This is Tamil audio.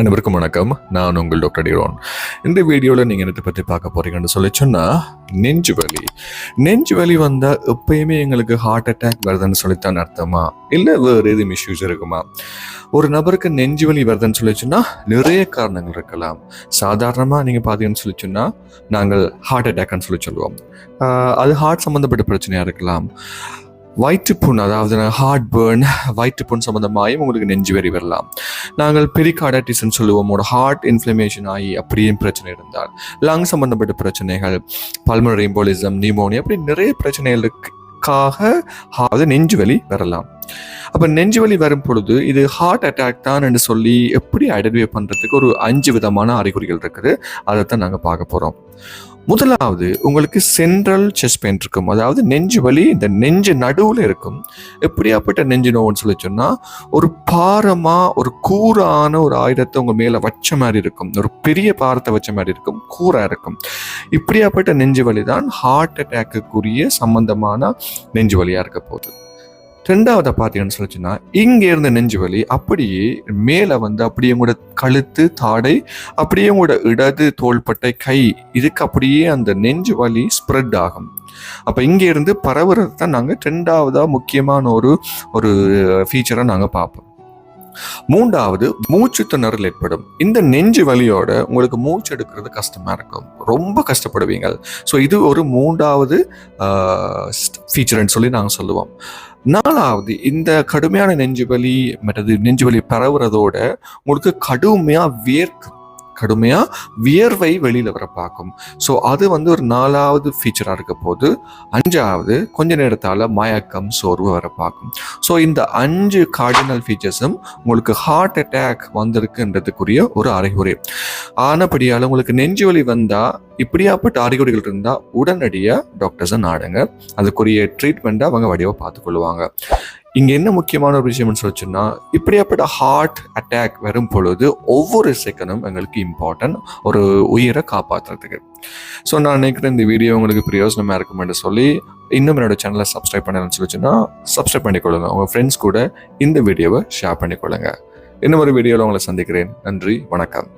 அனைவருக்கும் வணக்கம். நான் உங்கள் டாக்டர் டிரோன். இந்த வீடியோவில் நீங்கள் என்னத்தை பற்றி பார்க்க போறீங்கன்னு சொல்லி சொன்னால் நெஞ்சு வலி. நெஞ்சு வலி வந்தால் எப்பயுமே எங்களுக்கு ஹார்ட் அட்டாக் வருதுன்னு சொல்லித்தான் அர்த்தமா? இல்லை வேறு எதுவும் இஷ்யூஸ் இருக்குமா? ஒரு நபருக்கு நெஞ்சு வலி வருதுன்னு சொல்லி சொன்னால் நிறைய காரணங்கள் இருக்கலாம். சாதாரணமாக நீங்கள் பார்த்தீங்கன்னு சொல்லி சொன்னால் நாங்கள் ஹார்ட் அட்டாக்னு சொல்லி சொல்லுவோம். அது ஹார்ட் சம்மந்தப்பட்ட பிரச்சனையாக இருக்கலாம். வயிற்றுப்புண் அதாவது ஹார்ட் பேர்ன் வயிற்றுப்புண் சம்மந்தமாயும் உங்களுக்கு நெஞ்சு வலி வரலாம். நாங்கள் பெரிகார்டைட்டிஸ்ன்னு சொல்லுவோம். ஒரு ஹார்ட் இன்ஃப்ளமேஷன் ஆகி அப்படியும் பிரச்சனை இருந்தால் லங் சம்மந்தப்பட்ட பிரச்சனைகள் பல்மனரி இம்போலிசம் நிமோனியா அப்படி நிறைய பிரச்சனைகளுக்காக அதாவது நெஞ்சு வலி வரலாம். அப்போ நெஞ்சு வலி வரும் பொழுது இது ஹார்ட் அட்டாக் தான் என்று சொல்லி எப்படி ஐடென்டிஃபை பண்ணுறதுக்கு ஒரு அஞ்சு விதமான அறிகுறிகள் இருக்குது. அதை தான் நாங்கள் பார்க்க போகிறோம் முதலாவது உங்களுக்கு சென்ட்ரல் செஸ்ட் பெயின் இருக்கும். அதாவது நெஞ்சு வலி இந்த நெஞ்சு நடுவில் இருக்கும். எப்படியாப்பட்ட நெஞ்சு நோவுன்னு சொல்லி சொன்னால் ஒரு பாரமாக ஒரு கூரான ஒரு ஆயுதத்தை உங்கள் மேலே வச்ச மாதிரி இருக்கும். ஒரு பெரிய பாரத்தை வச்ச மாதிரி இருக்கும். கூராக இருக்கும். இப்படியாப்பட்ட நெஞ்சு வலி தான் ஹார்ட் அட்டாக்குக்குரிய சம்பந்தமான நெஞ்சு வலியாக இருக்க போகுது. ரெண்டாவதை பார்த்தீங்கன்னு சொல்லிச்சுன்னா இங்கே இருந்த நெஞ்சு வலி அப்படியே மேலே வந்து அப்படியே உங்களோட கழுத்து தாடை அப்படியே உங்களோட இடது தோள்பட்டை கை இதுக்கு அப்படியே அந்த நெஞ்சு வலி ஸ்ப்ரெட் ஆகும். அப்போ இங்கேருந்து பரவுறது தான் நாங்கள் ரெண்டாவதாக முக்கியமான ஒரு ஒரு ஃபீச்சரை நாங்கள் பார்ப்போம். மூன்றாவது மூச்சு திணறல் ஏற்படும். இந்த நெஞ்சு வலியோட உங்களுக்கு மூச்சு எடுக்கிறது கஷ்டமா இருக்கும். ரொம்ப கஷ்டப்படுவீங்க. ஸோ இது ஒரு மூன்றாவது ஃபீச்சர்னு சொல்லி நாங்கள் சொல்லுவோம். நாலாவது இந்த கடுமையான நெஞ்சு வலி மற்றது நெஞ்சு வலி பரவுறதோட உங்களுக்கு கடுமையாக வேர்க்கும் கடுமையாக வியர்வை வெளியில் வர பார்க்கும். ஸோ அது வந்து ஒரு நாலாவது ஃபீச்சராக இருக்க போது அஞ்சாவது கொஞ்ச நேரத்தால் மயக்கம் சோர்வு வர பார்க்கும். ஸோ இந்த அஞ்சு கார்டினல் ஃபீச்சர்ஸும் உங்களுக்கு ஹார்ட் அட்டாக் வந்திருக்குன்றதுக்குரிய ஒரு அறிகுறி. ஆனபடியால் உங்களுக்கு நெஞ்சு வலி வந்தால் இப்படியாப்பட்ட அறிகுறிகள் இருந்தால் உடனடியாக டாக்டர்ஸை நாடுங்க. அதுக்குரிய ட்ரீட்மெண்ட்டை அவங்க வடிவாக பார்த்துக்கொள்வாங்க இங்கே என்ன முக்கியமான ஒரு விஷயம்னு சொல்லிச்சுன்னா இப்படியாப்பட்ட ஹார்ட் அட்டாக் வரும் பொழுது ஒவ்வொரு செகண்டும் எங்களுக்கு இம்பார்ட்டன்ட் ஒரு உயிரை காப்பாற்றுறதுக்கு ஸோ நான் நினைக்கிறேன் இந்த வீடியோ உங்களுக்கு பிரயோஜனமாக இருக்குமென்று சொல்லி இன்னும் என்னோட சேனலை சப்ஸ்கிரைப் பண்ணலன்னு சொல்லிச்சுன்னா சப்ஸ்கிரைப் பண்ணிக்கொள்ளுங்க. உங்கள் ஃப்ரெண்ட்ஸ் கூட இந்த வீடியோவை ஷேர் பண்ணிக்கொள்ளுங்க. இன்னும் ஒரு வீடியோவில் உங்களை சந்திக்கிறேன். நன்றி வணக்கம்.